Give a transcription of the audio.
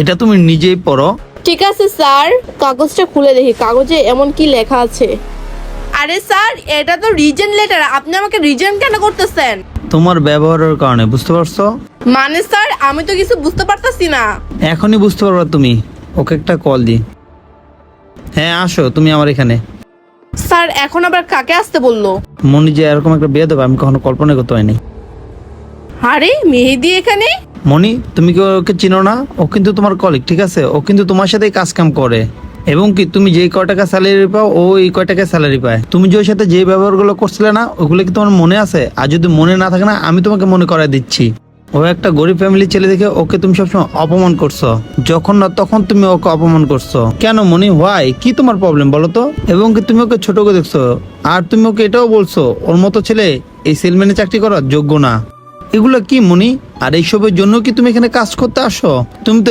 এটা তুমি নিজেই পড়ো। ঠিক আছে স্যার। কাগজটা খুলে দেখি। কাগজে এমন কি লেখা আছে? আরে স্যার এটা তো রিজেন লেটার। আপনি আমাকে রিজেন কেন করতেছেন? তোমার ব্যবহারের কারণে বুঝতে পারছ? মানে স্যার আমি তো কিছু বুঝতে পারতাছি না। এখনই বুঝতে পারবা তুমি। ওকে একটা কল দি। হ্যাঁ আসো তুমি আমার এখানে। স্যার এখন আবার কাকে আসতে বলল? মনি যে এরকম একটা বিয়ে দেবে আমি কখনো কল্পনা করতে পারিনি। আরে মেহেদি এখানে? মনি তুমি কি ওকে চিনো না? ও কিন্তু তোমার কলিগ ঠিক আছে? ও কিন্তু তোমার সাথেই কাজ কাম করে। এবং কি, তুমি যেই কয় টাকা স্যালারি পাও, ও এই কয় টাকা স্যালারি পায়। তুমি যে ওর সাথে যে ব্যবহারগুলো করছিলে না, ওগুলো কি তোমার মনে আছে? আর যদি মনে না থাকে না, আমি তোমাকে মনে করাই দিচ্ছি। ও একটা গরিব ফ্যামিলির ছেলে দেখে ওকে তুমি সবসময় অপমান করছ। যখন না তখন তুমি ওকে অপমান করছ। কেন মনি হোয়াই কি তোমার প্রবলেম বলো তো? এবং কি তুমি ওকে ছোট করে দেখছ? আর তুমি ওকে এটাও বলছো, ওর মতো ছেলে এই সেলম্যানে চাকরি করার যোগ্য না। এগুলো কি মনি আর এইসবের জন্য কি তুমি এখানে কাজ করতে আসো? তুমি তো